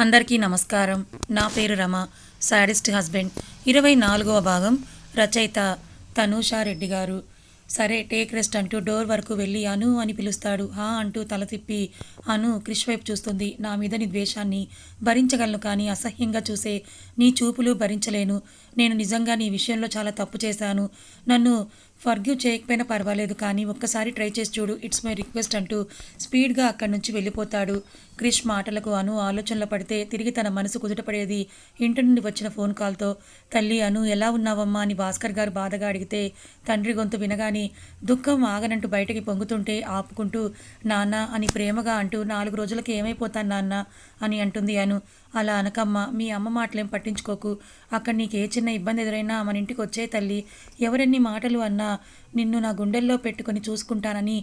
అందరికీ నమస్కారం. నా పేరు రమ సాడిస్ట్ హస్బెండ్. ఇరవై నాలుగవ భాగం రచయిత తనూషారెడ్డి గారు. సరే టేక్ రెస్ట్ అంటూ డోర్ వరకు వెళ్ళి అను అని పిలుస్తాడు. హా అంటూ తల తిప్పి అను క్రిష్ వైపు చూస్తుంది. నా మీద నీ ద్వేషాన్ని భరించగలను కానీ అసహ్యంగా చూసే నీ చూపులు భరించలేను. నేను నిజంగా నీ విషయంలో చాలా తప్పు చేశాను. నన్ను ఫర్గ్యూ చేయకపోయినా పర్వాలేదు కానీ ఒక్కసారి ట్రై చేసి చూడు. ఇట్స్ మై రిక్వెస్ట్ అంటూ స్పీడ్గా అక్కడి నుంచి వెళ్ళిపోతాడు. క్రిష్ మాటలకు అను ఆలోచనలో పడితే తిరిగి తన మనసు కుదుటపడేది. ఇంటి నుండి వచ్చిన ఫోన్ కాల్తో తల్లి అను ఎలా ఉన్నావమ్మా? అని భాస్కర్ గారు బాధగా అడిగితే తండ్రి గొంతు వినగానే దుఃఖం ఆగనంటూ బయటకి పొంగుతుంటే ఆపుకుంటూ నాన్న అని ప్రేమగా అంటూ నాలుగు రోజులకి ఏమైపోతాను నాన్న అని అంటుంది అను. అలా అనకమ్మ మీ అమ్మ మాటలేం పట్టించుకోకు. అక్కడ నీకు ఏ చిన్న ఇబ్బంది ఎదురైనా మన ఇంటికి వచ్చే తల్లి. ఎవరెన్ని మాటలు అన్నా నిన్ను నా గుండెల్లో పెట్టుకొని చూసుకుంటానని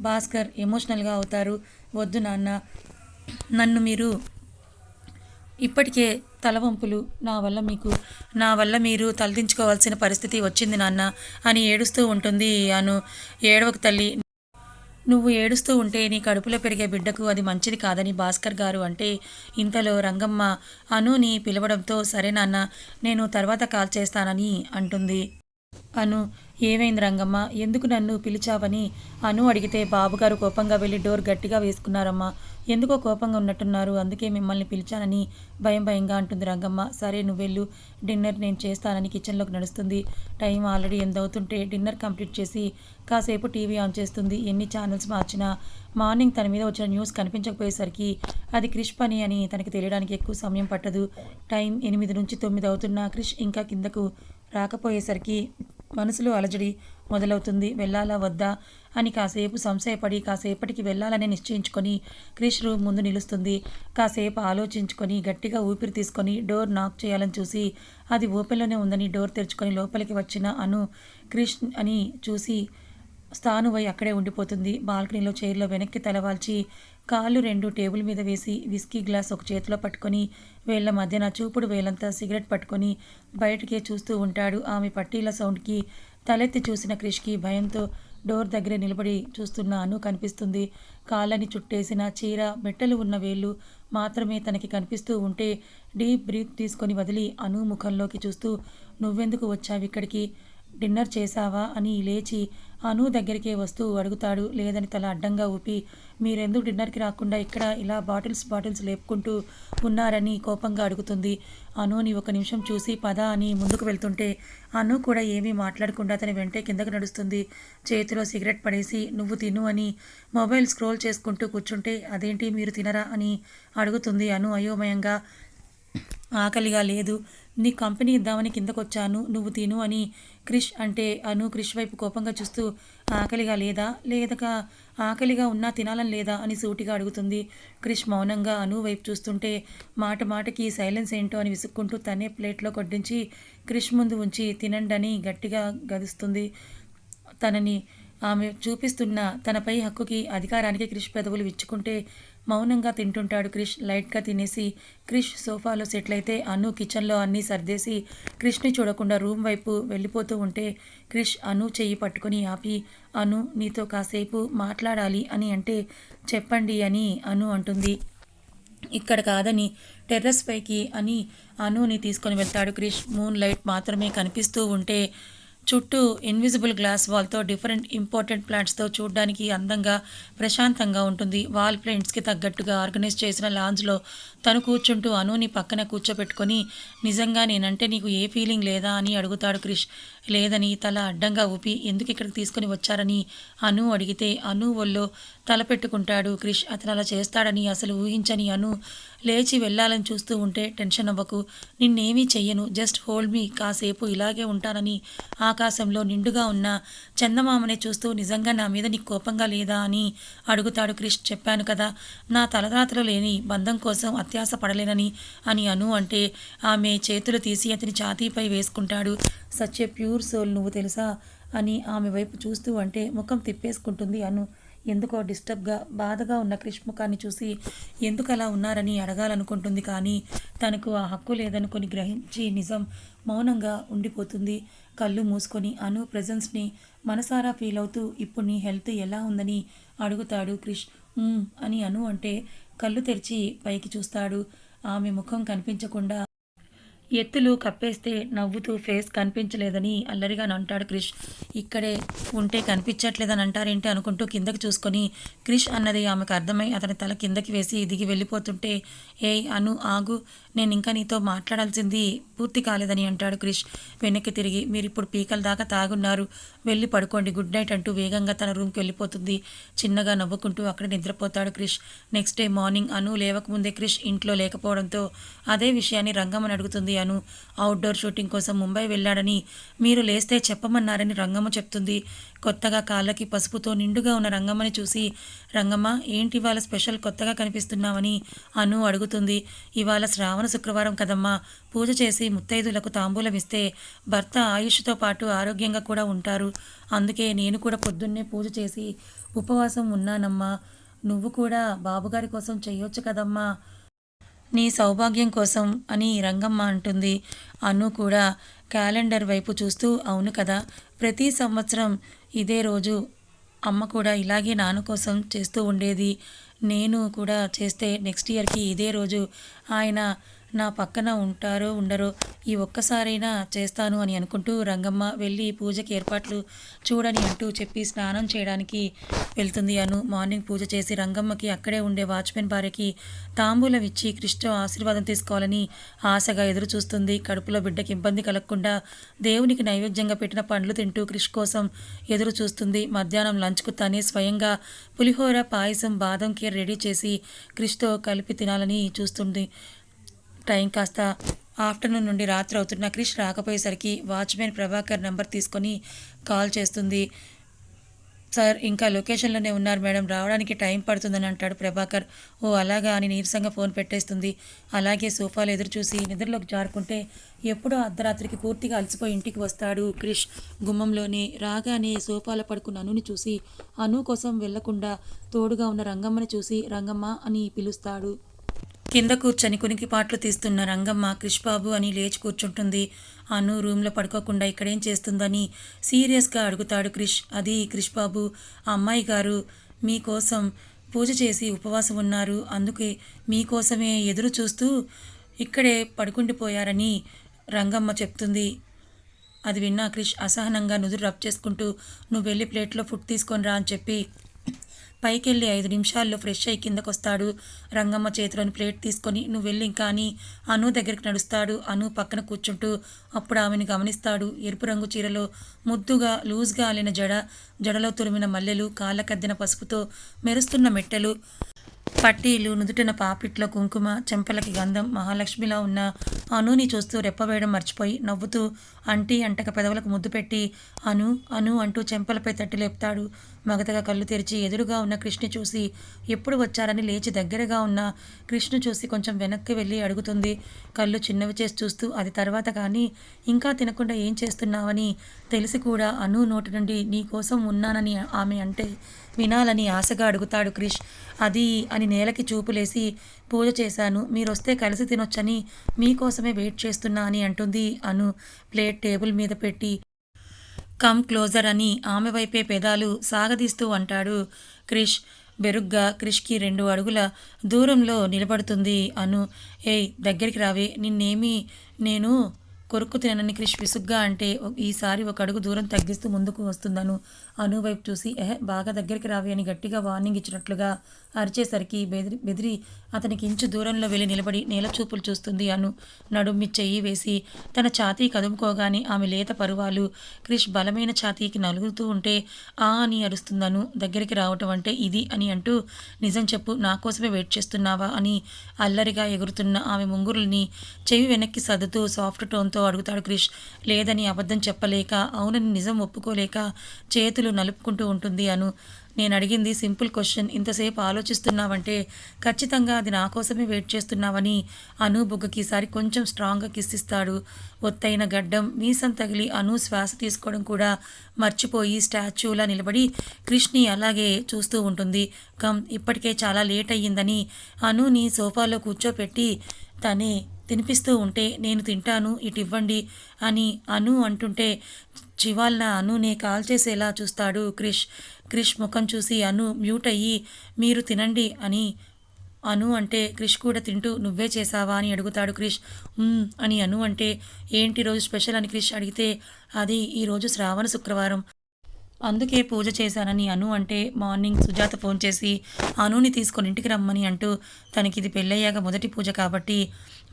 భాస్కర్ ఎమోషనల్గా అవుతారు. వద్దు నాన్న. నన్ను మీరు ఇప్పటికే తలవంపులు నా వల్ల మీకు నా వల్ల మీరు తలదించుకోవాల్సిన పరిస్థితి వచ్చింది నాన్న అని ఏడుస్తూ ఉంటుంది అను ఏడవకు తల్లి. నువ్వు ఏడుస్తూ ఉంటే నీ కడుపులో పెరిగే బిడ్డకు అది మంచిది కాదని భాస్కర్ గారు అంటే ఇంతలో రంగమ్మ అనుని పిలవడంతో సరే నాన్న నేను తర్వాత కాల్ చేస్తానని అంటుంది. అను ఏమైంది రంగమ్మ? ఎందుకు నన్ను పిలిచావని? అను అడిగితే బాబుగారు కోపంగా వెళ్ళి డోర్ గట్టిగా వేసుకున్నారమ్మా. ఎందుకో కోపంగా ఉన్నట్టున్నారు అందుకే మిమ్మల్ని పిలిచానని భయం భయంగా అంటుంది రంగమ్మ. సరే నువ్వు వెళ్ళు. డిన్నర్ నేను చేస్తానని కిచెన్లోకి నడుస్తుంది. టైం ఆల్రెడీ ఎంత అవుతుంటే డిన్నర్ కంప్లీట్ చేసి కాసేపు టీవీ ఆన్ చేస్తుంది. ఎన్ని ఛానల్స్ మార్చినా మార్నింగ్ తన మీద వచ్చిన న్యూస్ కనిపించకపోయేసరికి అది క్రిష్ పని అని తనకి తెలియడానికి ఎక్కువ సమయం పట్టదు. టైం ఎనిమిది నుంచి తొమ్మిది అవుతున్నా క్రిష్ ఇంకా కిందకు రాకపోయేసరికి మనసులో అలజడి మొదలవుతుంది. వెళ్ళాలా వద్దా? అని కాసేపు సంశయపడి కాసేపటికి వెళ్ళాలని నిశ్చయించుకొని క్రిష్ రూమ్ ముందు నిలుస్తుంది. కాసేపు ఆలోచించుకొని గట్టిగా ఊపిరి తీసుకొని డోర్ నాక్ చేయాలని చూసి అది ఓపెన్లోనే ఉందని డోర్ తెరుచుకొని లోపలికి వచ్చిన అను క్రిష్ అని చూసి స్థానువై అక్కడే ఉండిపోతుంది. బాల్కనీలో చైర్లో వెనక్కి తలవాల్చి కాళ్ళు రెండు టేబుల్ మీద వేసి విస్కీ గ్లాస్ ఒక చేతిలో పట్టుకొని వేళ్ళ మధ్యన చూపుడు వేలంతా సిగరెట్ పట్టుకొని బయటికే చూస్తూ ఉంటాడు. ఆమె పట్టీల సౌండ్కి తలెత్తి చూసిన క్రిష్కి భయంతో డోర్ దగ్గరే నిలబడి చూస్తున్న అను కనిపిస్తుంది. కాళ్ళని చుట్టేసిన చీర మెట్టలు ఉన్న వేళ్ళు మాత్రమే తనకి కనిపిస్తూ ఉంటే డీప్ బ్రీత్ తీసుకొని వదిలి అను ముఖంలోకి చూస్తూ నువ్వెందుకు వచ్చావు ఇక్కడికి? డిన్నర్ చేశావా అని లేచి అను దగ్గరికే వస్తూ అడుగుతాడు. లేదని తల అడ్డంగా ఊపి మీరెందుకు డిన్నర్కి రాకుండా ఇక్కడ ఇలా బాటిల్స్ బాటిల్స్ లేపుకుంటూ ఉన్నారని కోపంగా అడుగుతుంది. అనుని ఒక నిమిషం చూసి పద అని ముందుకు వెళ్తుంటే అను కూడా ఏమీ మాట్లాడకుండా తన వెంటే కిందకు నడుస్తుంది. చేతిలో సిగరెట్ పడేసి నువ్వు తిను అని మొబైల్ స్క్రోల్ చేసుకుంటూ కూర్చుంటే అదేంటి మీరు తినరా అని అడుగుతుంది అను అయోమయంగా. ఆకలిగా లేదు. నీ కంపెనీ ఇద్దామని కిందకొచ్చాను నువ్వు తిను అని క్రిష్ అంటే అను క్రిష్ వైపు కోపంగా చూస్తూ ఆకలిగా లేదా? లేదక ఆకలిగా ఉన్నా తినాలని లేదా? అని సూటిగా అడుగుతుంది. క్రిష్ మౌనంగా అను వైపు చూస్తుంటే మాట మాటకి సైలెన్స్ ఏంటో అని విసుక్కుంటూ తనే ప్లేట్లో కొట్టించి క్రిష్ ముందు ఉంచి తినండని గట్టిగా గదిస్తుంది. తనని ఆమె చూపిస్తున్న తనపై హక్కుకి అధికారానికి క్రిష్ పెదవులు విచ్చుకుంటే మౌనంగా తింటుంటాడు క్రిష్. లైట్గా తినేసి క్రిష్ సోఫాలో సెటిల్ అయితే అను కిచెన్లో అన్నీ సర్దేసి క్రిష్ని చూడకుండా రూమ్ వైపు వెళ్ళిపోతూ ఉంటే క్రిష్ అను చెయ్యి పట్టుకొని ఆపి అను నీతో కాసేపు మాట్లాడాలి అని అంటే చెప్పండి అని అను అంటుంది. ఇక్కడ కాదని టెర్రస్ పైకి అని అనుని తీసుకొని వెళ్తాడు క్రిష్. మూన్ లైట్ మాత్రమే కనిపిస్తూ ఉంటే చుట్టూ ఇన్విజిబుల్ గ్లాస్ వాల్తో డిఫరెంట్ ఇంపార్టెంట్ ప్లాంట్స్తో చూడడానికి అందంగా ప్రశాంతంగా ఉంటుంది. వాల్ ప్రింట్స్కి తగ్గట్టుగా ఆర్గనైజ్ చేసిన లాంజ్లో తను కూర్చుంటూ అనుని పక్కన కూర్చోపెట్టుకొని నిజంగా నేనంటే నీకు ఏ ఫీలింగ్ లేదా? అని అడుగుతాడు క్రిష్. లేదని తల అడ్డంగా ఊపి ఎందుకు ఇక్కడికి తీసుకొని వచ్చారని? అను అడిగితే అను ఒళ్ళో తలపెట్టుకుంటాడు. క్రిష్ అతను అలా చేస్తాడని అసలు ఊహించని అను లేచి వెళ్ళాలని చూస్తూ ఉంటే టెన్షన్ అవ్వకు. నిన్నేమీ చెయ్యను. Just hold me. కాసేపు ఇలాగే ఉంటానని ఆకాశంలో నిండుగా ఉన్న చందమామనే చూస్తూ నిజంగా నా మీద నీకు కోపంగా లేదా అని అడుగుతాడు క్రిష్. చెప్పాను కదా నా తలరాతలో లేని బంధం కోసం అత్యాస పడలేనని అని అను అంటే ఆమె చేతులు తీసి అతని ఛాతీపై వేసుకుంటాడు. సచ్ ఏ ప్యూర్ సోల్ నువ్వు తెలుసా అని ఆమె వైపు చూస్తూ అంటే ముఖం తిప్పేసుకుంటుంది అను. ఎందుకో డిస్టర్బ్గా బాధగా ఉన్న క్రిష్ ముఖాన్ని చూసి ఎందుకు అలా ఉన్నారని అడగాలనుకుంటుంది. కానీ తనకు ఆ హక్కు లేదనుకొని గ్రహించి నిజం మౌనంగా ఉండిపోతుంది. కళ్ళు మూసుకొని అను ప్రజెన్స్ని మనసారా ఫీల్ అవుతూ ఇప్పుడు నీ హెల్త్ ఎలా ఉందని అడుగుతాడు క్రిష్. అని అను అంటే కళ్ళు తెరిచి పైకి చూస్తాడు. ఆమె ముఖం కనిపించకుండా ఎత్తులు కప్పేస్తే నవ్వుతూ ఫేస్ కనిపించలేదని అల్లరిగా అంటాడు క్రిష్. ఇక్కడే ఉంటే కనిపించట్లేదని అంటారేంటి అనుకుంటూ కిందకి చూసుకొని క్రిష్ అన్నది ఆమెకు అర్థమై అతని తల కిందకి వేసి దిగి వెళ్ళిపోతుంటే ఏ అను ఆగు నేను ఇంకా నీతో మాట్లాడాల్సింది పూర్తి కాలేదని అంటాడు క్రిష్. వెనక్కి తిరిగి మీరు ఇప్పుడు పీకల దాకా తాగున్నారు వెళ్ళి పడుకోండి గుడ్ నైట్ అంటూ వేగంగా తన రూమ్కి వెళ్ళిపోతుంది. చిన్నగా నవ్వుకుంటూ అక్కడ నిద్రపోతాడు Krish. Next day morning Anu లేవకముందే Krish ఇంట్లో లేకపోవడంతో అదే విషయాన్ని రంగమ్మని అడుగుతుంది. అను అవుట్డోర్ షూటింగ్ కోసం ముంబై వెళ్ళాడని మీరు లేస్తే చెప్పమన్నారని రంగమ్మ చెప్తుంది. కొత్తగా కాళ్ళకి పసుపుతో నిండుగా ఉన్న రంగమ్మని చూసి రంగమ్మ ఏంటి ఇవాళ స్పెషల్ కొత్తగా కనిపిస్తున్నావని అను అడుగుతుంది. ఇవాళ శ్రావణ శుక్రవారం కదమ్మా. పూజ చేసి ముత్తైదులకు తాంబూలం ఇస్తే భర్త ఆయుష్తో పాటు ఆరోగ్యంగా కూడా ఉంటారు. అందుకే నేను కూడా పొద్దున్నే పూజ చేసి ఉపవాసం ఉన్నానమ్మా. నువ్వు కూడా బాబుగారి కోసం చేయొచ్చు కదమ్మా. నీ సౌభాగ్యం కోసం అని రంగమ్మ అంటుంది. అను కూడా క్యాలెండర్ వైపు చూస్తూ అవును కదా ప్రతి సంవత్సరం ఇదే రోజు అమ్మ కూడా ఇలాగే నాన్న కోసం చేస్తూ ఉండేది. నేను కూడా చేస్తే నెక్స్ట్ ఇయర్కి ఇదే రోజు ఆయన నా పక్కన ఉంటారో ఉండరో ఈ ఒక్కసారైనా చేస్తాను అని అనుకుంటూ రంగమ్మ వెళ్ళి పూజకి ఏర్పాట్లు చూడని అంటూ చెప్పి స్నానం చేయడానికి వెళ్తుంది అను. మార్నింగ్ పూజ చేసి రంగమ్మకి అక్కడే ఉండే వాచ్మెన్ భార్యకి తాంబూలం ఇచ్చి కృష్ణ ఆశీర్వాదం తీసుకోవాలని ఆశగా ఎదురు చూస్తుంది కడుపులో బిడ్డకి ఇబ్బంది కలగకుండా దేవునికి నైవేద్యంగా పెట్టిన పండ్లు తింటూ కృష్ కోసం ఎదురు చూస్తుంది మధ్యాహ్నం లంచ్కు తనే స్వయంగా పులిహోర పాయసం బాదం కీర్ రెడీ చేసి క్రిష్తో కలిపి తినాలని చూస్తుంది. టైం కాస్త ఆఫ్టర్నూన్ నుండి రాత్రి అవుతున్న క్రిష్ రాకపోయేసరికి వాచ్మెన్ ప్రభాకర్ నంబర్ తీసుకొని కాల్ చేస్తుంది. సార్ ఇంకా లొకేషన్లోనే ఉన్నారు మేడం. రావడానికి టైం పడుతుందని అంటాడు ప్రభాకర్. ఓ అలాగా అని నీరసంగా ఫోన్ పెట్టేస్తుంది. అలాగే సోఫాలు ఎదురు చూసి నిద్రలోకి జారుకుంటే ఎప్పుడో అర్ధరాత్రికి పూర్తిగా అలసిపోయి ఇంటికి వస్తాడు క్రిష్. గుమ్మంలోనే రాగానే సోఫాలో పడుకున్న అనుని చూసి అను కోసం వెళ్ళకుండా తోడుగా ఉన్న రంగమ్మని చూసి రంగమ్మ అని పిలుస్తాడు. కింద కూర్చొని కునికిపాట్లు తీస్తున్న రంగమ్మ క్రిష్బాబు అని లేచి కూర్చుంటుంది. అను రూమ్లో పడుకోకుండా ఇక్కడేం చేస్తుందని సీరియస్గా అడుగుతాడు క్రిష్. అది క్రిష్బాబు. అమ్మాయి గారు మీకోసం పూజ చేసి ఉపవాసం ఉన్నారు. అందుకే మీకోసమే ఎదురు చూస్తూ ఇక్కడే పడుకుండిపోయారని రంగమ్మ చెప్తుంది. అది విన్నా క్రిష్ అసహనంగా నుదురు రబ్ చేసుకుంటూ నువ్వు వెళ్ళి ప్లేట్లో ఫుడ్ తీసుకొని రా అని చెప్పి పైకెళ్ళి ఐదు నిమిషాల్లో ఫ్రెష్ అయి కిందకొస్తాడు. రంగమ్మ చేతిలోని ప్లేట్ తీసుకొని నువ్వు వెళ్ళి ఇంకా అని అను దగ్గరికి నడుస్తాడు. అను పక్కన కూర్చుంటూ అప్పుడు ఆమెను గమనిస్తాడు. ఎరుపు రంగు చీరలో ముద్దుగా లూజ్గా అల్లిన జడ జడలో తురిమిన మల్లెలు కాళ్ళకద్దిన పసుపుతో మెరుస్తున్న మెట్టెలు పట్టీలు నుదుటిన పాపిట్లో కుంకుమ చెంపలకి గంధం మహాలక్ష్మిలా ఉన్న అనుని చూస్తూ రెప్పవేయడం మర్చిపోయి నవ్వుతూ అంటీ అంటక పెదవులకు ముద్దు పెట్టి అను అను అంటూ చెంపలపై తట్టి లేపుతాడు. మగతగా కళ్ళు తెరిచి ఎదురుగా ఉన్న కృష్ణ చూసి ఎప్పుడు వచ్చారని లేచి దగ్గరగా ఉన్న కృష్ణ చూసి కొంచెం వెనక్కి వెళ్ళి అడుగుతుంది. కళ్ళు చిన్నవి చేసి చూస్తూ అది తర్వాత కానీ ఇంకా తినకుండా ఏం చేస్తున్నావని తెలిసి కూడా అను నోటి నుండి నీ కోసం ఉన్నానని ఆమె అంటే వినాలని ఆశగా అడుగుతాడు క్రిష్. అది అని నేలకి చూపులేసి పూజ చేశాను. మీరొస్తే కలిసి తినొచ్చని మీకోసమే వెయిట్ చేస్తున్నా అని అంటుంది అను. ప్లేట్ టేబుల్ మీద పెట్టి కమ్ క్లోజర్ అని ఆమె వైపే పెదాలు సాగదీస్తూ అంటాడు క్రిష్. బెరుగ్గా క్రిష్కి రెండు అడుగుల దూరంలో నిలబడుతుంది అను. ఏయ్ దగ్గరికి రావే. నిన్నేమీ నేను కొరుక్కు తినని క్రిష్ విసుగ్గా అంటే ఈసారి ఒక అడుగు దూరం తగ్గిస్తూ ముందుకు వస్తుందను. అను వైపు చూసి ఎహ్ బాగా దగ్గరికి రావి అని గట్టిగా వార్నింగ్ ఇచ్చినట్లుగా అరిచేసరికి బెదిరి బెదిరి అతనికి ఇంచు దూరంలో వెళ్ళి నిలబడి నేల చూపులు చూస్తుంది అను నడుమ్మి చెయ్యి వేసి తన ఛాతీ కదుముకోగానే ఆమె లేత పరువాలు క్రిష్ బలమైన ఛాతీకి నలుగుతూ ఉంటే ఆ అని అరుస్తుందను దగ్గరికి రావటం అంటే ఇది అని అంటూ నిజం చెప్పు నా కోసమే వెయిట్ చేస్తున్నావా అని అల్లరిగా ఎగురుతున్న ఆమె ముంగురుల్ని చెవి వెనక్కి సర్దుతూ సాఫ్ట్ టోన్తో అడుగుతాడు క్రిష్. లేదని అబద్ధం చెప్పలేక అవునని నిజం ఒప్పుకోలేక చేతులు నలుపుకుంటూ ఉంటుంది అను నేను అడిగింది సింపుల్ క్వశ్చన్ ఇంతసేపు ఆలోచిస్తున్నావంటే ఖచ్చితంగా అది నా కోసమే వెయిట్ చేస్తున్నావని అను బుగ్గకి ఈసారి కొంచెం స్ట్రాంగ్గా కిస్సిస్తాడు ఒత్తైన గడ్డం మీసం తగిలి అను శ్వాస తీసుకోవడం కూడా మర్చిపోయి స్టాచ్యూలా నిలబడి కృష్ణి అలాగే చూస్తూ ఉంటుంది. కమ్ ఇప్పటికే చాలా లేట్ అయ్యిందని అనుని సోఫాలో కూర్చోపెట్టి తనే తినిపిస్తూ ఉంటే నేను తింటాను ఇటు ఇవ్వండి అని అను అంటుంటే చివాల్న అనునే కాల్ చేసేలా చూస్తాడు క్రిష్. క్రిష్ ముఖం చూసి అను మ్యూట్ అయ్యి మీరు తినండి అని అను అంటే క్రిష్ కూడా తింటూ నువ్వే చేసావా అని అడుగుతాడు క్రిష్. అని అను అంటే ఏంటి రోజు స్పెషల్ అని క్రిష్ అడిగితే అది ఈరోజు శ్రావణ శుక్రవారం. అందుకే పూజ చేశానని అను అంటే మార్నింగ్ సుజాత ఫోన్ చేసి అనుని తీసుకొని ఇంటికి రమ్మని అంటూ తనకి ఇది పెళ్ళయ్యాక మొదటి పూజ కాబట్టి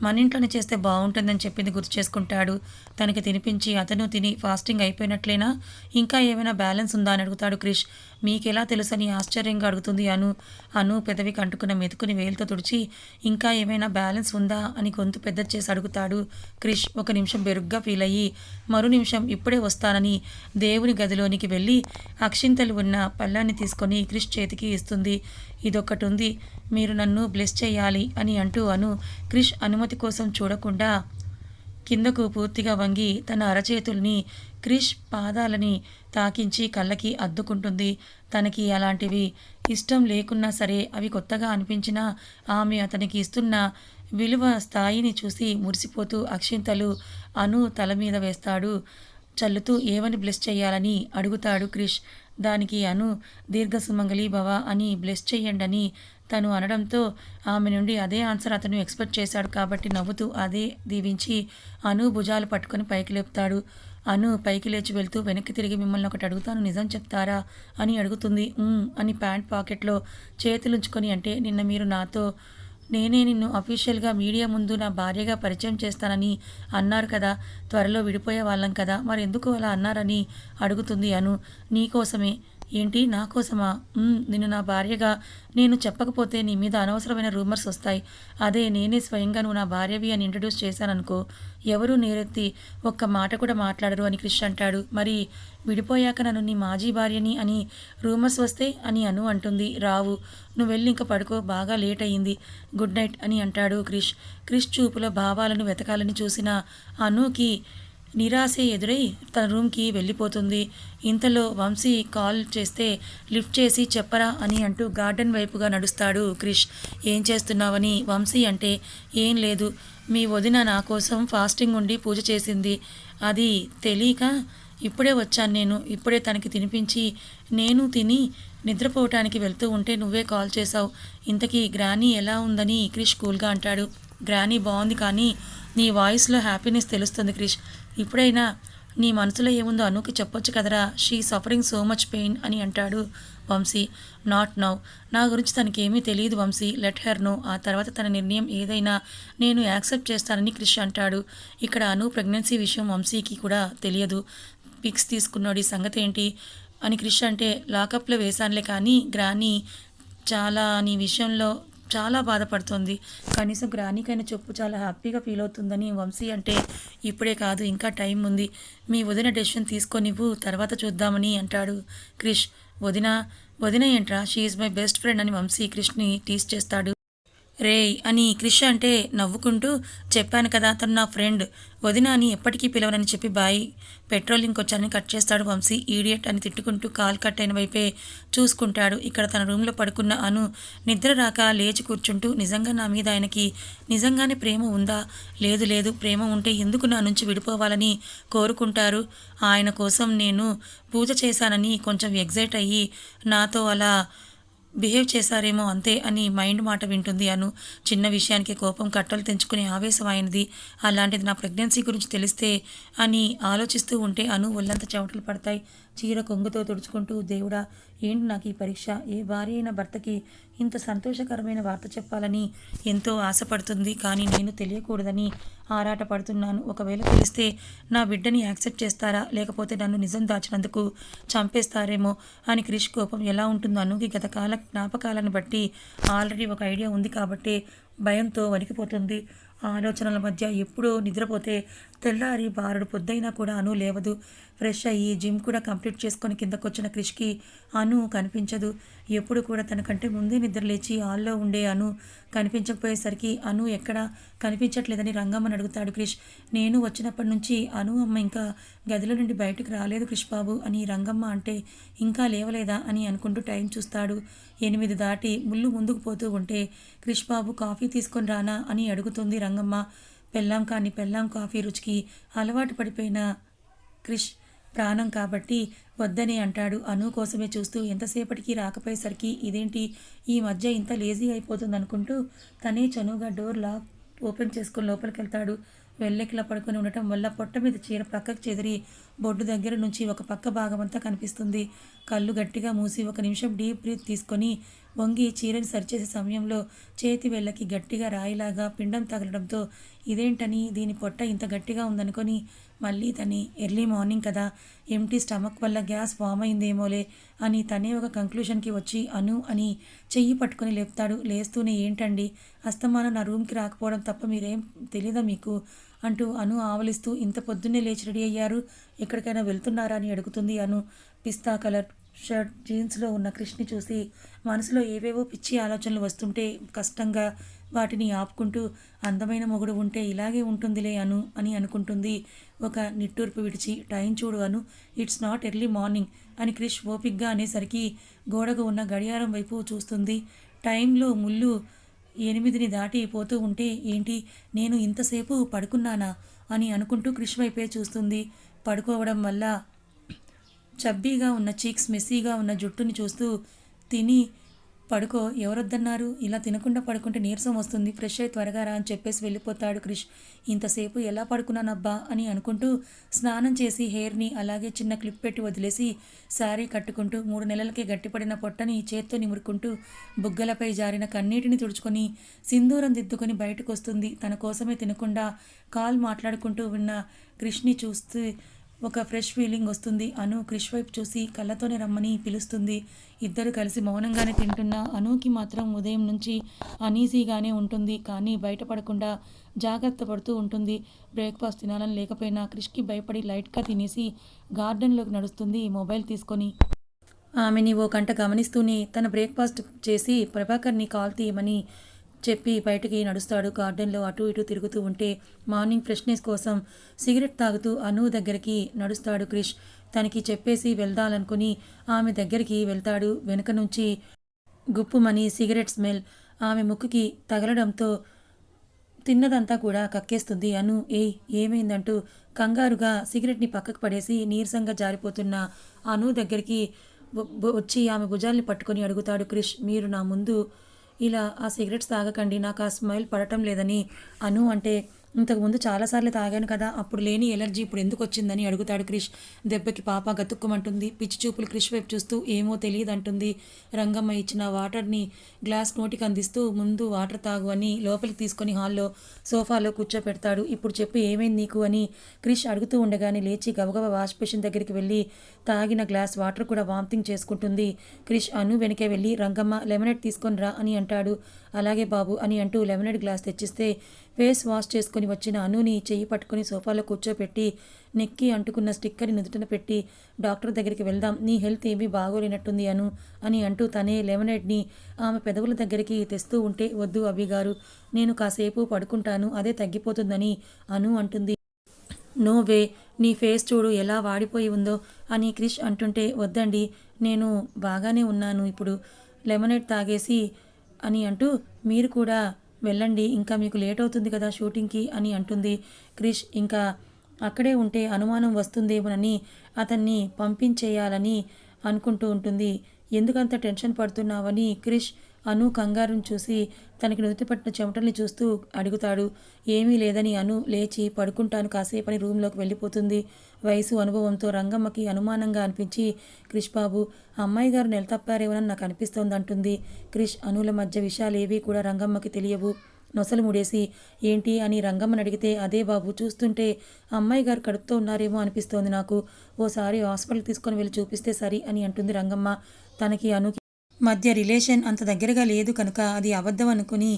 మన ఇంట్లోనే చేస్తే బాగుంటుందని చెప్పింది గుర్తు చేసుకుంటాడు. తనకి తినిపించి అతను తిని ఫాస్టింగ్ అయిపోయినట్లేనా? ఇంకా ఏమైనా బ్యాలెన్స్ ఉందా అని అడుగుతాడు క్రిష్. మీకెలా తెలుసని ఆశ్చర్యంగా అడుగుతుంది అను. అను పెదవికి అంటుకున్న మెతుకుని వేలుతో తుడిచి ఇంకా ఏమైనా బ్యాలెన్స్ ఉందా అని గొంతు పెద్ద చేసి అడుగుతాడు క్రిష్. ఒక నిమిషం బెరుగ్గా ఫీల్ అయ్యి మరో నిమిషం ఇప్పుడే వస్తానని దేవుని గదిలోనికి వెళ్ళి అక్షింతలు ఉన్న పళ్ళాన్ని తీసుకొని క్రిష్ చేతికి ఇస్తుంది. ఇదొక్కటి ఉంది మీరు నన్ను బ్లెస్ చేయాలి అని అంటూ అను క్రిష్ అనుమతి కోసం చూడకుండా కిందకు పూర్తిగా వంగి తన అరచేతుల్ని క్రిష్ పాదాలని తాకించి కళ్ళకి అద్దుకుంటుంది. తనకి అలాంటివి ఇష్టం లేకున్నా సరే అవి కొత్తగా అనిపించినా ఆమె అతనికి ఇస్తున్న విలువ స్థాయిని చూసి మురిసిపోతూ అక్షింతలు అను తల మీద వేస్తాడు. చల్లుతూ ఏమని బ్లెస్ చేయాలని? అడుగుతాడు క్రిష్. దానికి అను దీర్ఘసుమంగళి భవ అని బ్లెస్ చెయ్యండని తను అనడంతో ఆమె నుండి అదే ఆన్సర్ అతను ఎక్స్పెక్ట్ చేశాడు కాబట్టి నవ్వుతూ అదే దీవించి అను భుజాలు పట్టుకొని పైకి లేపుతాడు. అను పైకి లేచి వెళ్తూ వెనక్కి తిరిగి మిమ్మల్ని ఒకటి అడుగుతాను నిజం చెప్తారా అని అడుగుతుంది. అని ప్యాంట్ పాకెట్లో చేతులుంచుకొని అంటే నిన్న మీరు నాతో నేనే నిన్ను అఫీషియల్గా మీడియా ముందు నా భార్యగా పరిచయం చేస్తానని అన్నారు కదా. త్వరలో విడిపోయే వాళ్ళం కదా. మరి ఎందుకు అలా అన్నారని అడుగుతుంది అను. నీకోసమే ఏంటి? నా కోసమా? నిన్ను నా భార్యగా నేను చెప్పకపోతే నీ మీద అనవసరమైన రూమర్స్ వస్తాయి. అదే నేనే స్వయంగా నువ్వు నా భార్యవి అని ఇంట్రడ్యూస్ చేశాననుకో. ఎవరు నేరెత్తి ఒక్క మాట కూడా మాట్లాడరు అని క్రిష్ అంటాడు. మరి విడిపోయాక నన్ను నీ మాజీ భార్యని అని రూమర్స్ వస్తే అని అను అంటుంది. రావు నువ్వు వెళ్ళి ఇంకా పడుకో బాగా లేట్ అయ్యింది. గుడ్ నైట్ అని అంటాడు క్రిష్ క్రిష్ చూపులో భావాలను వెతకాలని చూసిన అనుకి నిరాశ ఎదురై తన రూమ్కి వెళ్ళిపోతుంది. ఇంతలో వంశీ కాల్ చేస్తే లిఫ్ట్ చేసి చెప్పరా అని అంటూ గార్డెన్ వైపుగా నడుస్తాడు క్రిష్. ఏం చేస్తున్నావని? వంశీ అంటే ఏం లేదు. మీ వదిన నా కోసం ఫాస్టింగ్ ఉండి పూజ చేసింది. అది తెలియక ఇప్పుడే వచ్చాను నేను. ఇప్పుడే తనకి తినిపించి నేను తిని నిద్రపోవటానికి వెళ్తూ ఉంటే నువ్వే కాల్ చేసావు ఇంతకీ గ్రానీ ఎలా ఉందని క్రిష్ కూల్గా అంటాడు. గ్రానీ బాగుంది కానీ నీ వాయిస్లో హ్యాపీనెస్ తెలుస్తుంది క్రిష్. ఇప్పుడైనా నీ మనసులో ఏముందో అనుకి చెప్పొచ్చు కదరా. She suffering so much pain అని అంటాడు వంశీ. నాట్ నౌ నా గురించి తనకేమీ తెలియదు వంశీ. లెట్ హెర్ నో ఆ తర్వాత తన నిర్ణయం ఏదైనా నేను యాక్సెప్ట్ చేస్తానని క్రిష్ అంటాడు. ఇక్కడ అను ప్రెగ్నెన్సీ విషయం వంశీకి కూడా తెలియదు. పిక్స్ తీసుకున్నాడు. ఈ సంగతి ఏంటి అని క్రిష్ అంటే లాకప్లో వేశానులే కానీ గ్రాని చాలా నీ విషయంలో చాలా బాధపడుతుంది. కనీసం గ్రానీకైనా చెప్పు చాలా హ్యాపీగా ఫీల్ అవుతుందని వంశీ అంటే ఇప్పుడే కాదు ఇంకా టైం ఉంది. మీ వదిన డెసిషన్ తీసుకొనివ్వు తర్వాత చూద్దామని అంటాడు క్రిష్. వదిన వదిన ఏంట్రా? షీఈ్ మై బెస్ట్ ఫ్రెండ్ అని వంశీ క్రిష్ని టీస్ చేస్తాడు. రేయ్ అని క్రిష్ అంటే నవ్వుకుంటూ చెప్పాను కదా అతను నా ఫ్రెండ్. వదిన అని ఎప్పటికీ పిలవనని చెప్పి బాయ్ పెట్రోలింగ్ వచ్చానని కట్ చేస్తాడు వంశీ. ఈడియట్ అని తిట్టుకుంటూ కాల్ కట్ అయిన వైపే చూసుకుంటాడు. ఇక్కడ తన రూమ్లో పడుకున్న అను నిద్ర రాక లేచి కూర్చుంటూ నిజంగా నా మీద ఆయనకి నిజంగానే ప్రేమ ఉందా? లేదు లేదు. ప్రేమ ఉంటే ఎందుకు నా నుంచి విడిపోవాలని కోరుకుంటారు? ఆయన కోసం నేను పూజ చేశానని కొంచెం ఎగ్జైట్ అయ్యి నాతో అలా బిహేవ్ చేశారేమో అంతే అని మైండ్ మాట వింటుంది అను. చిన్న విషయానికి కోపం కట్టలు తెంచుకునే ఆవేశమైనది అలాంటిది నా ప్రెగ్నెన్సీ గురించి తెలిస్తే అని ఆలోచిస్తూ ఉంటే అను ఒళ్ళంత చెమటలు పడతాయి. చీర కొంగుతో తుడుచుకుంటూ దేవుడా ఏంటి నాకు ఈ పరీక్ష? ఏ భార్య అయిన భర్తకి ఇంత సంతోషకరమైన వార్త చెప్పాలని ఎంతో ఆశపడుతుంది. కానీ నేను తెలియకూడదని ఆరాటపడుతున్నాను ఒకవేళ తెలిస్తే నా బిడ్డని యాక్సెప్ట్ చేస్తారా? లేకపోతే నన్ను నిజం దాచినందుకు చంపేస్తారేమో అని క్రిష్ కోపం ఎలా ఉంటుందో అనుకి గత కాల జ్ఞాపకాలను బట్టి ఆల్రెడీ ఒక ఐడియా ఉంది కాబట్టి భయంతో వణికిపోతుంది. ఆలోచనల మధ్య ఎప్పుడూ నిద్రపోతే తెల్లారి బారుడు పొద్దైనా కూడా అను లేవదు. ఫ్రెష్ అయ్యి జిమ్ కూడా కంప్లీట్ చేసుకొని కిందకొచ్చిన క్రిష్కి అను కనిపించదు. ఎప్పుడు కూడా తనకంటే ముందే నిద్ర లేచి హాల్లో ఉండే అను కనిపించకపోయేసరికి అను ఎక్కడా కనిపించట్లేదని రంగమ్మని అడుగుతాడు క్రిష్. నేను వచ్చినప్పటి నుంచి అను అమ్మ ఇంకా గదిలో నుండి బయటకు రాలేదు క్రిష్ బాబు అని రంగమ్మ అంటే ఇంకా లేవలేదా అని అనుకుంటూ టైం చూస్తాడు. ఎనిమిది దాటి ముళ్ళు ముందుకు పోతూ ఉంటే క్రిష్ బాబు కాఫీ తీసుకొని రానా అని అడుగుతుంది రంగమ్మ. పెళ్ళాం కాని పెళ్ళాం కాఫీ రుచికి అలవాటు పడిపోయిన క్రిష్ ప్రాణం కాబట్టి వద్దని అంటాడు. అను కోసమే చూస్తూ ఎంతసేపటికి రాకపోయేసరికి ఇదేంటి? ఈ మధ్య ఇంత లేజీ అయిపోతుంది అనుకుంటూ తనే చనువుగా డోర్ లాక్ ఓపెన్ చేసుకుని లోపలికి వెళ్తాడు వెళ్ళెక్కిలా పడుకొని ఉండటం వల్ల పొట్ట మీద చీర పక్కకు చెదిరి బొడ్డు దగ్గర నుంచి ఒక పక్క భాగమంతా కనిపిస్తుంది. కళ్ళు గట్టిగా మూసి ఒక నిమిషం డీప్ బ్రీత్ తీసుకొని వంగి చీరని సరిచేసే సమయంలో చేతి వెళ్ళకి గట్టిగా రాయిలాగా పిండం తగలడంతో ఇదేంటని దీని పొట్ట ఇంత గట్టిగా ఉందనుకొని మళ్ళీ తని ఎర్లీ మార్నింగ్ కదా ఎంటీ స్టమక్ వల్ల గ్యాస్ ఫామ్ అయిందేమోలే అని తనే ఒక కంక్లూషన్కి వచ్చి అను అని చెయ్యి పట్టుకొని లేపుతాడు. లేస్తూనే ఏంటండి? అస్తమానం నా రూమ్కి రాకపోవడం తప్ప మీరేం తెలీదా మీకు? అంటూ అను ఆవలిస్తూ ఇంత పొద్దున్నే లేచి రెడీ అయ్యారు? ఎక్కడికైనా వెళ్తున్నారా? అని అడుగుతుంది అను. పిస్తా కలర్ షర్ట్ జీన్స్లో ఉన్న క్రిష్ని చూసి మనసులో ఏవేవో పిచ్చి ఆలోచనలు వస్తుంటే కష్టంగా వాటిని ఆపుకుంటూ అందమైన మొగుడు ఉంటే ఇలాగే ఉంటుందిలే అను అని అనుకుంటుంది. ఒక నిట్టూర్పు విడిచి టైం చూడు Anu it's not early morning అని క్రిష్ ఓపిక్గా అనేసరికి గోడకు ఉన్న గడియారం వైపు చూస్తుంది. టైంలో ముళ్ళు ఎనిమిదిని దాటి పోతూ ఉంటే ఏంటి? నేను ఇంతసేపు పడుకున్నానా? అని అనుకుంటూ క్రిష్ వైపే చూస్తుంది. పడుకోవడం వల్ల చబ్బీగా ఉన్న చీక్స్ మెస్సీగా ఉన్న జుట్టుని చూస్తూ తిని పడుకో ఎవరొద్దన్నారు? ఇలా తినకుండా పడుకుంటే నీరసం వస్తుంది. ఫ్రెష్ అయి త్వరగా రా అని చెప్పేసి వెళ్ళిపోతాడు క్రిష్. ఇంతసేపు ఎలా పడుకున్నానబ్బా అని అనుకుంటూ స్నానం చేసి హెయిర్ని అలాగే చిన్న క్లిప్ పెట్టి వదిలేసి శారీ కట్టుకుంటూ మూడు నెలలకే గట్టిపడిన పొట్టని చేత్తో నిమురుకుంటూ బుగ్గలపై జారిన కన్నీటిని తుడుచుకొని సింధూరం దిద్దుకొని బయటకు వస్తుంది తన కోసమే తినకుండా కాల్ మాట్లాడుకుంటూ ఉన్న క్రిష్ని చూస్తూ ఒక ఫ్రెష్ ఫీలింగ్ వస్తుంది. అను క్రిష్ వైపు చూసి కళ్ళతోనే రమ్మని పిలుస్తుంది. ఇద్దరు కలిసి మౌనంగానే తింటున్న అనుకి మాత్రం ఉదయం నుంచి అనీజీగానే ఉంటుంది. కానీ బయటపడకుండా జాగ్రత్త పడుతూ ఉంటుంది. బ్రేక్ఫాస్ట్ తినాలని లేకపోయినా క్రిష్కి భయపడి లైట్గా తినేసి గార్డెన్లోకి నడుస్తుంది మొబైల్ తీసుకొని. ఆమెని ఓ కంట గమనిస్తూనే తన బ్రేక్ఫాస్ట్ చేసి ప్రభాకర్ని కాల్ తీయమని చెప్పి బయటికి నడుస్తాడు. గార్డెన్లో అటు ఇటు తిరుగుతూ ఉంటే మార్నింగ్ ఫ్రెష్నెస్ కోసం సిగరెట్ తాగుతూ అను దగ్గరికి నడుస్తాడు క్రిష్. తనకి చెప్పేసి వెళ్దాలనుకుని ఆమె దగ్గరికి వెళ్తాడు. వెనుక నుంచి గుప్పుమని సిగరెట్ స్మెల్ ఆమె ముక్కుకి తగలడంతో తిన్నదంతా కూడా కక్కేస్తుంది. అను ఏయ్ ఏమైందంటూ కంగారుగా సిగరెట్ని పక్కకు పడేసి నీరసంగా జారిపోతున్న అను దగ్గరికి వచ్చి ఆమె భుజాల్ని పట్టుకొని అడుగుతాడు క్రిష్. మీరు నా ముందు ఇలా ఆ సిగరెట్స్ తాగకండి నాకు ఆ స్మైల్ పడటం లేదని అను అంటే ఇంతకుముందు చాలాసార్లు తాగాను కదా అప్పుడు లేని ఎలర్జీ ఇప్పుడు ఎందుకు వచ్చిందని అడుగుతాడు క్రిష్. దెబ్బకి పాప గతుక్కుమంటుంది. పిచ్చి చూపులు క్రిష్ వైపు చూస్తూ ఏమో తెలియదు అంటుంది రంగమ్మ ఇచ్చిన వాటర్ని గ్లాస్ నోటికి అందిస్తూ ముందు వాటర్ తాగు అని లోపలికి తీసుకొని హాల్లో సోఫాలో కూర్చోపెడతాడు. ఇప్పుడు చెప్పు ఏమైంది నీకు అని క్రిష్ అడుగుతూ ఉండగానే లేచి గబగబా వాష్ బేసిన్ దగ్గరికి వెళ్ళి తాగిన గ్లాస్ వాటర్ కూడా వామిటింగ్ చేసుకుంటుంది. క్రిష్ అను వెనకే వెళ్ళి రంగమ్మ లెమనేట్ తీసుకొని రా అని అంటాడు. అలాగే బాబు అని అంటూ లెమనెడ్ గ్లాస్ తెచ్చిస్తే ఫేస్ వాష్ చేసుకొని వచ్చిన అనుని చెయ్యి పట్టుకొని సోఫాలో కూర్చోపెట్టి నెక్కి అంటుకున్న స్టిక్కర్ని నుదుటన పెట్టి డాక్టర్ దగ్గరికి వెళ్దాం నీ హెల్త్ ఏమీ బాగోలేనట్టుంది అను అని అంటూ తనే లెమనెడ్ని ఆమె పెదవుల దగ్గరికి తెస్తూ ఉంటే వద్దు అభిగారు నేను కాసేపు పడుకుంటాను అదే తగ్గిపోతుందని అను అంటుంది. నో వే నీ ఫేస్ చూడు ఎలా వాడిపోయి ఉందో అని క్రిష్ అంటుంటే వద్దండి నేను బాగానే ఉన్నాను ఇప్పుడు లెమనెడ్ తాగేసి అని అంటూ మీరు కూడా వెళ్ళండి. ఇంకా మీకు లేట్ అవుతుంది కదా షూటింగ్కి అని అంటుంది. క్రిష్ ఇంకా అక్కడే ఉంటే అనుమానం వస్తుందేమోనని అతన్ని పంపించేయాలని అనుకుంటూ ఉంటుంది. ఎందుకంత టెన్షన్ పడుతున్నావని క్రిష్ అను కంగారుని చూసి తనకి నుదుటి పట్టిన చెమటల్ని చూస్తూ అడుగుతాడు. ఏమీ లేదని అను లేచి పడుకుంటాను కాసేపని రూమ్లోకి వెళ్ళిపోతుంది. వయసు అనుభవంతో రంగమ్మకి అనుమానంగా అనిపించి క్రిష్ బాబు అమ్మాయి గారు నెల తప్పారేమోనని నాకు అనిపిస్తోందంటుంది. క్రిష్ అనుల మధ్య విషయాలు ఏవీ కూడా రంగమ్మకి తెలియవు. నొసలు ముడేసి ఏంటి? అని రంగమ్మని అడిగితే అదే బాబు చూస్తుంటే అమ్మాయి గారు కడుపుతో ఉన్నారేమో అనిపిస్తోంది నాకు. ఓసారి హాస్పిటల్ తీసుకొని వెళ్ళి చూపిస్తే సరి అని అంటుంది రంగమ్మ. తనకి అనుకి మధ్య రిలేషన్ అంత దగ్గరగా లేదు కనుక అది అబద్ధం అనుకుని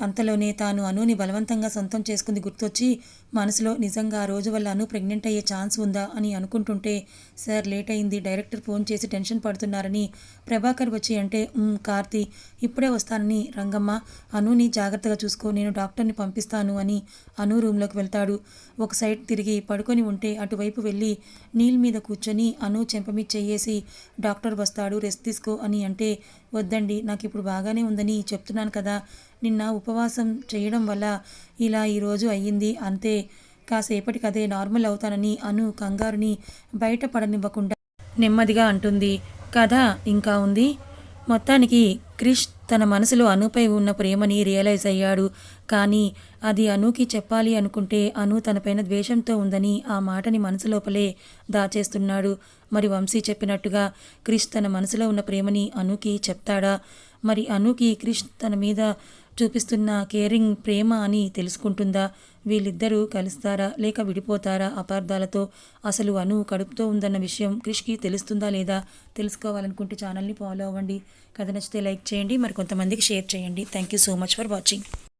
అంతలోనే తాను అనుని బలవంతంగా సొంతం చేసుకుంది గుర్తొచ్చి మనసులో నిజంగా ఆ రోజు వల్ల అను ప్రెగ్నెంట్ అయ్యే ఛాన్స్ ఉందా? అని అనుకుంటుంటే సార్ లేట్ అయింది. డైరెక్టర్ ఫోన్ చేసి టెన్షన్ పడుతున్నారని ప్రభాకర్ వచ్చి అంటే కార్తి ఇప్పుడే వస్తానని. రంగమ్మ అనుని జాగ్రత్తగా చూసుకో. నేను డాక్టర్ని పంపిస్తాను అని అను రూమ్లోకి వెళ్తాడు. ఒక సైడ్ తిరిగి పడుకొని ఉంటే అటువైపు వెళ్ళి నీళ్ళ మీద కూర్చొని అను చెంపమి చెయ్యేసి డాక్టర్ వస్తాడు. రెస్ట్ తీసుకో అని అంటే వద్దండి నాకు ఇప్పుడు బాగానే ఉందని చెప్తున్నాను కదా. నిన్న ఉపవాసం చేయడం వల్ల ఇలా ఈరోజు అయ్యింది. అంతే కాసేపటికదే నార్మల్ అవుతానని అను కంగారుని బయటపడనివ్వకుండా నెమ్మదిగా అంటుంది. కథ ఇంకా ఉంది. మొత్తానికి క్రిష్ తన మనసులో అనుపై ఉన్న ప్రేమని రియలైజ్ అయ్యాడు. కానీ అది అనుకి చెప్పాలి అనుకుంటే అను తనపైన ద్వేషంతో ఉందని ఆ మాటని మనసులోపలే దాచేస్తున్నాడు. మరి వంశీ చెప్పినట్టుగా క్రిష్ తన మనసులో ఉన్న ప్రేమని అనుకి చెప్తాడా? మరి అనుకి క్రిష్ తన మీద చూపిస్తున్న కేరింగ్ ప్రేమ అని తెలుసుకుంటుందా? వీళ్ళిద్దరూ కలుస్తారా? లేక విడిపోతారా? అపార్థాలతో అసలు అను కడుపుతో ఉందన్న విషయం క్రిష్కి తెలుస్తుందా లేదా? తెలుసుకోవాలనుకుంటే ఛానల్ని ఫాలో అవ్వండి. కథ నచ్చితే లైక్ చేయండి. మరి కొంతమందికి షేర్ చేయండి. Thank you so much for watching.